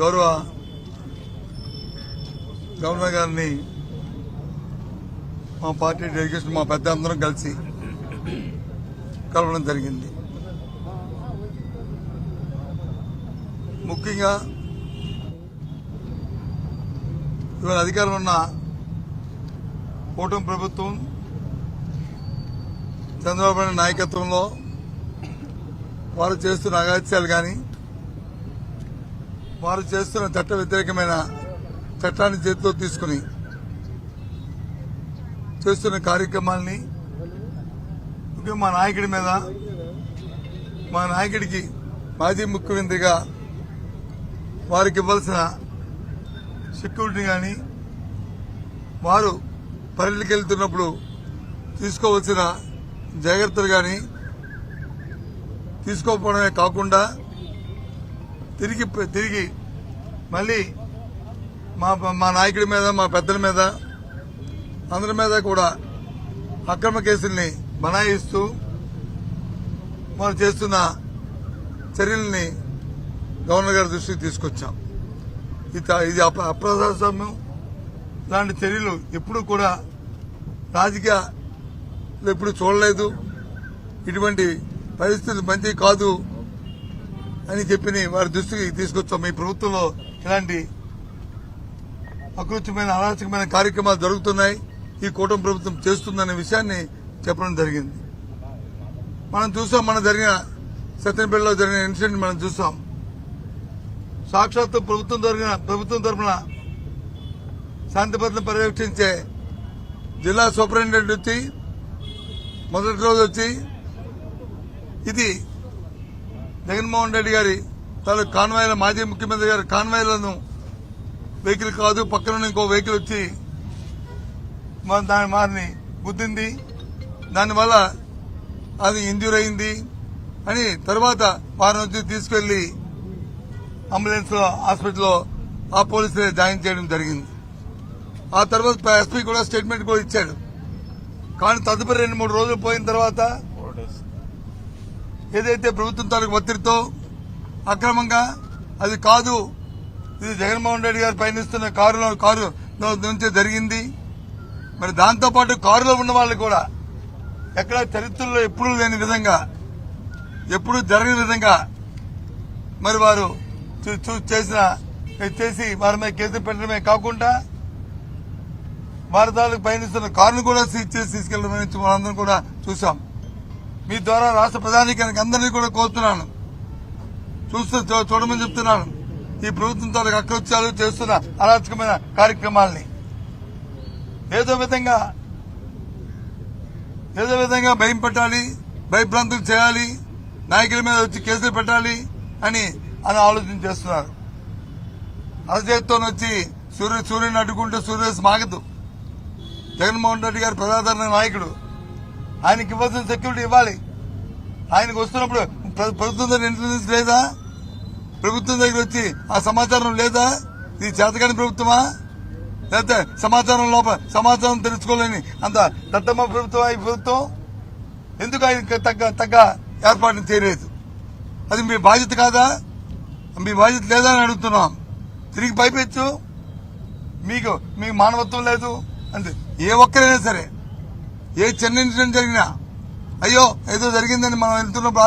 గౌరవ గవర్నర్ గారిని మా పార్టీ డెలిగేషన్ మా పెద్ద అందరం కలిసి కలవడం జరిగింది. ముఖ్యంగా ఇవాళ అధికారం ఉన్న కూటమి ప్రభుత్వం చంద్రబాబు నాయకత్వంలో వారు చేస్తున్న అగాత్యాలు కానీ వారు చేస్తున్న చట్ట వ్యతిరేకమైన చట్టాన్ని చేతిలో తీసుకుని చేస్తున్న కార్యక్రమాల్ని ముఖ్యంగా మా నాయకుడి మీద మా నాయకుడికి మాజీ ముఖ్యమంత్రిగా వారికి ఇవ్వాల్సిన సెక్యూరిటీ కానీ వారు పల్లెలకు వెళ్తున్నప్పుడు తీసుకోవాల్సిన జాగ్రత్తలు కానీ తీసుకోకపోవడమే కాకుండా తిరిగి తిరిగి మళ్ళీ మా మా నాయకుడి మీద మా పెద్దల మీద అందరి మీద కూడా అక్రమ కేసుల్ని బనాయిస్తూ వారు చేస్తున్న చర్యల్ని గవర్నర్ గారి దృష్టికి తీసుకొచ్చాం. ఇది అప్రజాస్వామ్యం. లాంటి చర్యలు ఎప్పుడు కూడా రాజకీయ ఎప్పుడు చూడలేదు. ఇటువంటి పరిస్థితులు మంచి కాదు అని చెప్పి వారి దృష్టికి తీసుకొచ్చాం. మీ ప్రభుత్వంలో ఇలాంటి అకృత్యమైన అరాచకమైన కార్యక్రమాలు జరుగుతున్నాయి. ఈ కూటమి ప్రభుత్వం చేస్తుందనే విషయాన్ని చెప్పడం జరిగింది. మనం చూసాం మన జరిగిన సత్యనపల్లిలో జరిగిన ఇన్సిడెంట్ మనం చూసాం. సాక్షాత్తు ప్రభుత్వం జరిగిన ప్రభుత్వం తరఫున శాంతి భద్రత పర్యవేక్షించే జిల్లా సూపరింటెండెంట్ వచ్చి మొదటి రోజు వచ్చి ఇది జగన్మోహన్ రెడ్డి గారి తన కాన్వాయ్ల మాజీ ముఖ్యమంత్రి గారి కాన్వాయ్లను వెహికల్ కాదు పక్కన ఇంకో వెహికల్ వచ్చి దాని వారిని గుద్దింది. దానివల్ల అది ఇంజ్యూర్ అయింది అని తర్వాత వారిని వచ్చి తీసుకెళ్ళి అంబులెన్స్లో హాస్పిటల్లో ఆ పోలీసులే జాయిన్ చేయడం జరిగింది. ఆ తర్వాత ఎస్పీ కూడా స్టేట్మెంట్ కూడా ఇచ్చాడు. కానీ తదుపరి రెండు మూడు రోజులు పోయిన తర్వాత ఏదైతే ప్రభుత్వం తాలూకు ఒత్తిడితో అక్రమంగా అది కాదు ఇది జగన్మోహన్ రెడ్డి గారు పయనిస్తున్న కారులో కారు నుంచే జరిగింది. మరి దాంతోపాటు కారులో ఉన్న వాళ్ళు కూడా ఎక్కడ చరిత్రలో ఎప్పుడూ లేని విధంగా ఎప్పుడూ జరగని విధంగా మరి వారు చూ- చూ- చేసిన చేసి వారి మీద కేసులు పెట్టడమే కాకుండా వారి పయనిస్తున్న కారును కూడా సీజ్ చేసి తీసుకెళ్ళడం అనేది మనందరం కూడా చూసాం మీ ద్వారా రాష్ట్ర ప్రధానికానికి అందరినీ కూడా కోరుతున్నాను. చూస్తూ చూ- చూడమని చెప్తున్నాను. ఈ ప్రభుత్వం తాలూకు అకృత్యాలు చేస్తున్న అరాచకమైన కార్యక్రమాల్ని. ఏదో విధంగా ఏదో విధంగా భయం పెట్టాలి భయభ్రాంతులు చేయాలి నాయకుల మీద వచ్చి కేసులు పెట్టాలి అని అని ఆలోచన చేస్తున్నారు. అరచేతితో వచ్చి సూర్య సూర్యుని అడ్డుకుంటే సూర్యస్ మాగదు జగన్మోహన్ రెడ్డి గారు ప్రజాదరణ నాయకుడు. ఆయనకి ఇవ్వాల్సిన సెక్యూరిటీ ఇవ్వాలి. ఆయనకు వస్తున్నప్పుడు ప్రభుత్వం దగ్గర ఇంటెలిజెన్స్ లేదా? ప్రభుత్వం దగ్గర వచ్చి ఆ సమాచారం లేదా? ఇది చేతకాని ప్రభుత్వమా? లేకపోతే సమాచారం లోపల సమాచారం తెలుసుకోలేని అంత దత్తమ్మ ప్రభుత్వం ఈ ప్రభుత్వం? ఎందుకు ఆయన తగ్గ తగ్గ ఏర్పాటును చేయలేదు? అది మీ బాధ్యత కాదా? మీ బాధ్యత లేదా అని అడుగుతున్నాం. తిరిగి పైపెచ్చు మీకు మీకు మానవత్వం లేదు? అంటే ఏ ఒక్కరైనా సరే ఏ చిన్న ఇన్సిడెంట్ జరిగినా అయ్యో ఏదో జరిగిందని మనం వెళ్తున్నప్పుడు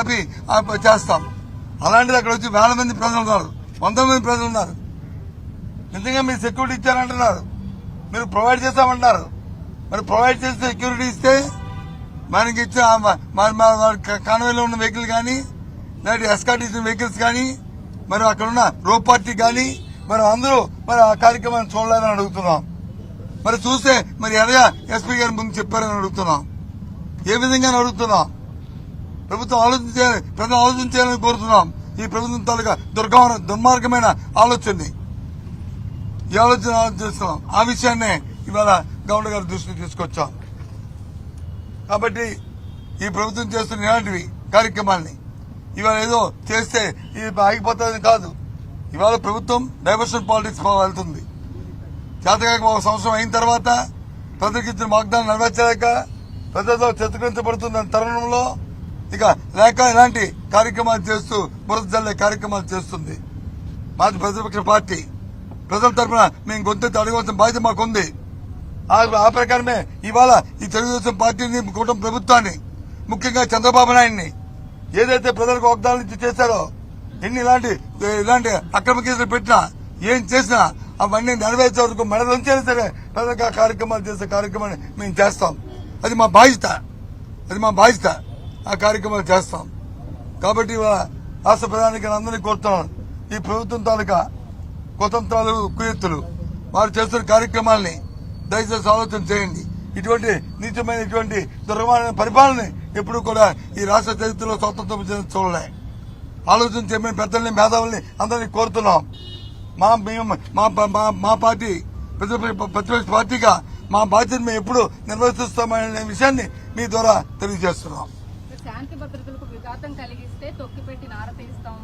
ఆపి చేస్తాం. అలాంటిది అక్కడ వచ్చి వేల మంది ప్రజలు ఉన్నారు. వంద మంది ప్రజలు ఉన్నారు. నిజంగా మీరు సెక్యూరిటీ ఇచ్చారంటున్నారు. మీరు ప్రొవైడ్ చేస్తామంటారు మరి ప్రొవైడ్ చేస్తే సెక్యూరిటీ ఇస్తే మనకి ఇచ్చిన కాన్వేలో ఉన్న వెహికల్ కానీ లేదంటే ఎస్కాట్ ఇచ్చిన వెహికల్స్ కానీ మరి అక్కడ ఉన్న రో పార్టీ కానీ మరి అందరూ మరి ఆ కార్యక్రమాన్ని చూడాలని అడుగుతున్నాం. మరి చూస్తే మరి ఎలాగా ఎస్పీ గారి ముందు చెప్పారని అడుగుతున్నాం. ఏ విధంగా అడుగుతున్నాం. ప్రభుత్వం ఆలోచించాలి ప్రజలు ఆలోచించాలని కోరుతున్నాం. ఈ ప్రభుత్వం తాలూకా దుర్గా దుర్మార్గమైన ఆలోచనని. ఈ ఆలోచన ఆలోచిస్తున్నాం ఆ విషయాన్నే ఇవాళ గవర్నర్ గారి దృష్టికి తీసుకొచ్చాం. కాబట్టి ఈ ప్రభుత్వం చేస్తున్న ఇలాంటివి కార్యక్రమాల్ని ఇవాళ ఏదో చేస్తే ఇది ఆగిపోతుందని కాదు. ఇవాళ ప్రభుత్వం డైవర్షన్ పాలిటిక్స్ వెళ్తుంది. చేతకాక ఒక సంవత్సరం అయిన తర్వాత ప్రజలకు ఇచ్చిన వాగ్దానం నెరవేర్చలేక ప్రజలతో చిత్రీకరించబడుతున్న తరుణంలో ఇక లేక ఇలాంటి కార్యక్రమాలు చేస్తూ బురద జల్లే కార్యక్రమాలు చేస్తుంది. మాది ప్రతిపక్ష పార్టీ. ప్రజల తరఫున మేము గొంతెత్తి అడగవలసిన బాధ్యత మాకుంది. ఆ ప్రకారమే ఇవాళ ఈ తెలుగుదేశం పార్టీని కుటుంబ ప్రభుత్వాన్ని ముఖ్యంగా చంద్రబాబు నాయుడిని ఏదైతే ప్రజలకు వాగ్దానాలు ఇచ్చి చేశారో ఎన్ని ఇలాంటి ఇలాంటి అక్రమ కేసులు పెట్టినా ఏం చేసినా అవన్నీ నెరవేర్చే వరకు మెడలంచైనా సరే ప్రజలకు ఆ కార్యక్రమాలు చేసే కార్యక్రమాన్ని మేము చేస్తాం. అది మా బాధ్యత. అది మా బాధ్యత. ఆ కార్యక్రమాలు చేస్తాం. కాబట్టి రాష్ట్ర ప్రధానికి అందరినీ కోరుతున్నాను. ఈ ప్రభుత్వం తాలూకా కుతంత్రాలు కుయత్తులు వారు చేస్తున్న కార్యక్రమాల్ని దయచేసి ఆలోచన చేయండి. ఇటువంటి నీచమైన ఇటువంటి దుర్గమైన పరిపాలన ఎప్పుడు కూడా ఈ రాష్ట్ర చరిత్రలో స్వతంత్రం చెంది చూడలే. ఆలోచన చేయమని పెద్దల్ని మేధావుల్ని అందరినీ కోరుతున్నాం. మా మేము మా మా మా పార్టీ ప్రతిపక్ష పార్టీగా మా బాధ్యత మేము ఎప్పుడు నిర్వర్తిస్తామనే విషయాన్ని మీ ద్వారా తెలియజేస్తున్నాం. శాంతి భద్రతలకు విఘాతం కలిగిస్తే తొక్కిపెట్టి నార తీస్తాం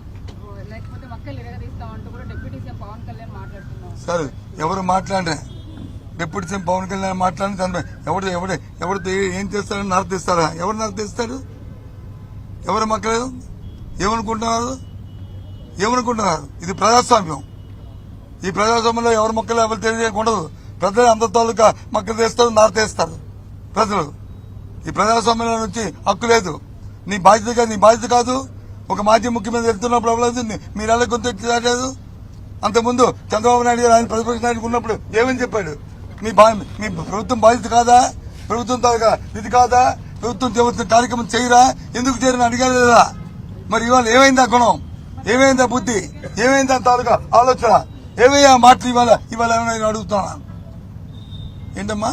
లేకపోతే మక్కలు ఇరగదీస్తాం అంటూ కూడా డిప్యూటీ సీఎం పవన్ కళ్యాణ్ మాట్లాడుతున్నాం. సరే ఎవరు మాట్లాడరే డిప్యూటీ సీఎం పవన్ కళ్యాణ్ మాట్లాడిన దాని ఎవడు ఎవడు ఎవరితో ఏ- ఏం చేస్తారని నరతీస్తారా ఎవరు నరతీస్తారు ఎవరు మక్కలేదు ఏమనుకుంటున్నారు? ఏమనుకుంటున్నారు? ఇది ప్రజాస్వామ్యం. ఈ ప్రజాస్వామ్యంలో ఎవరు మొక్కలు ఎవరు తెలియకుండా ప్రజలు అందరి తాలూకా మొక్కలు తెస్తారు నారతీస్తారు ప్రజలు. ఈ ప్రజాస్వామ్యంలో నుంచి హక్కు లేదు. నీ బాధ్యత నీ బాధ్యత కాదు. ఒక మాజీ ముఖ్యమంత్రి వెళ్తున్నప్పుడు అవ్వలేదు మీరు ఎలా కొంత రాలేదు? అంతకుముందు చంద్రబాబు నాయుడు గారు ఆయన ప్రతిపక్ష నాయకుడు ఉన్నప్పుడు ఏమని చెప్పాడు? మీ మీ ప్రభుత్వం బాధ్యత కాదా? ప్రభుత్వం తాలూకా ఇది కాదా? ప్రభుత్వం చేయవలసిన కార్యక్రమం చేయరా? ఎందుకు చేయరని అడిగారు లేదా మరి ఇవాళ ఏమైందా గుణం? ఏమైంది ఆ బుద్ధి? ఏమైంది ఆ తాలూకా ఆలోచన? ఏమయ్యా ఆ మాటలు ఇవాళ ఇవాళ ఏమైనా నేను అడుగుతున్నా ఏంటమ్మా?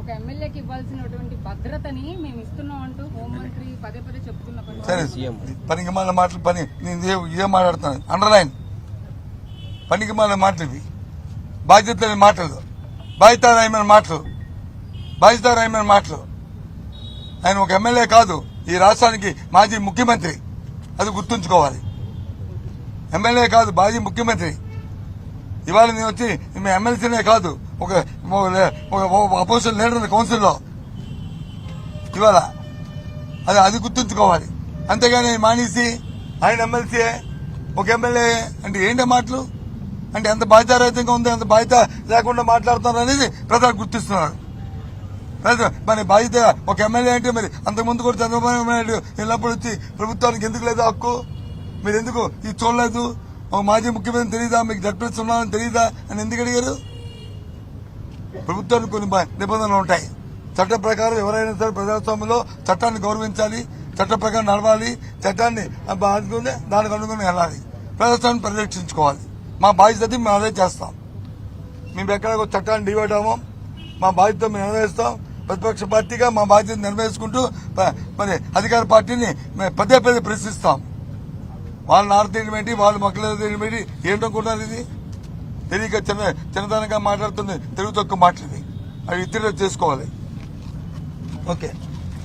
ఒక ఎమ్మెల్యేకి ఇవ్వాల్సినటువంటి భద్రతని మేము ఇస్తున్నాం అంటూ హోంమంత్రి పదే పదే చెప్తున్న సరే పనికి మాల మాటలు పని నేను ఇదే ఇదే మాట్లాడుతాను. అండర్లైన్ పనికి మాల మాటలు ఇవి. బాధ్యత లేని మాటలు. బాధ్యతారాయమైన మాటలు. బాధ్యతారాయమైన మాటలు. ఆయన ఒక ఎమ్మెల్యే కాదు. ఈ రాష్ట్రానికి మాజీ ముఖ్యమంత్రి. అది గుర్తుంచుకోవాలి. ఎమ్మెల్యే కాదు మాజీ ముఖ్యమంత్రి. ఇవాళ నేను వచ్చి మీ ఎమ్మెల్సీనే కాదు ఒక ఒక అపోజిషన్ లీడర్ కౌన్సిల్లో ఇవాళ అది అది గుర్తుంచుకోవాలి. అంతేగాని మానేసి ఆయన ఎమ్మెల్సీ ఒక ఎమ్మెల్యే అంటే ఏంటి మాటలు? అంటే ఎంత బాధ్యతారహితంగా ఉంది అంత బాధ్యత లేకుండా మాట్లాడుతున్నారు అనేది ప్రజలు గుర్తిస్తున్నారు. ప్రజలు మరి బాధ్యత ఒక ఎమ్మెల్యే అంటే మరి అంతకుముందు కూడా చంద్రబాబు నాయుడు వెళ్ళినప్పుడు వచ్చి ప్రభుత్వానికి ఎందుకు లేదు హక్కు? మీరు ఎందుకు ఇది చూడలేదు? ఒక మాజీ ముఖ్యమంత్రి తెలియదా మీకు జరిపిస్తున్నామని తెలియదా అని ఎందుకు అడిగారు? ప్రభుత్వానికి కొన్ని నిబంధనలు ఉంటాయి. చట్ట ప్రకారం ఎవరైనా సరే ప్రజాస్వామ్యంలో చట్టాన్ని గౌరవించాలి చట్ట ప్రకారం నడవాలి చట్టాన్ని బాధకుంటే దానికి అనుకుని వెళ్ళాలి. ప్రజాస్వామ్యం పరిరక్షించుకోవాలి. మా బాధ్యత మేము అదే చేస్తాం. మేము ఎక్కడ చట్టాన్ని డివైడ్ అవ్వం. మా బాధ్యత మేము నెరవేరుస్తాం. ప్రతిపక్ష పార్టీగా మా బాధ్యత నెరవేర్చుకుంటూ ప- మరి అధికార పార్టీని మేము పదే పదే ప్రశ్నిస్తాం. వాళ్ళ నారతీయడం ఏంటి వాళ్ళ మొక్కలు తీయడం ఏంటి ఏంటనుకుంటున్నారు ఇది. తెలియక చిన్న చిన్నతనంగా మాట్లాడుతుంది తెలుగు తక్కువ మాట్లాడి అవి ఇద్దరు చేసుకోవాలి. ఓకే.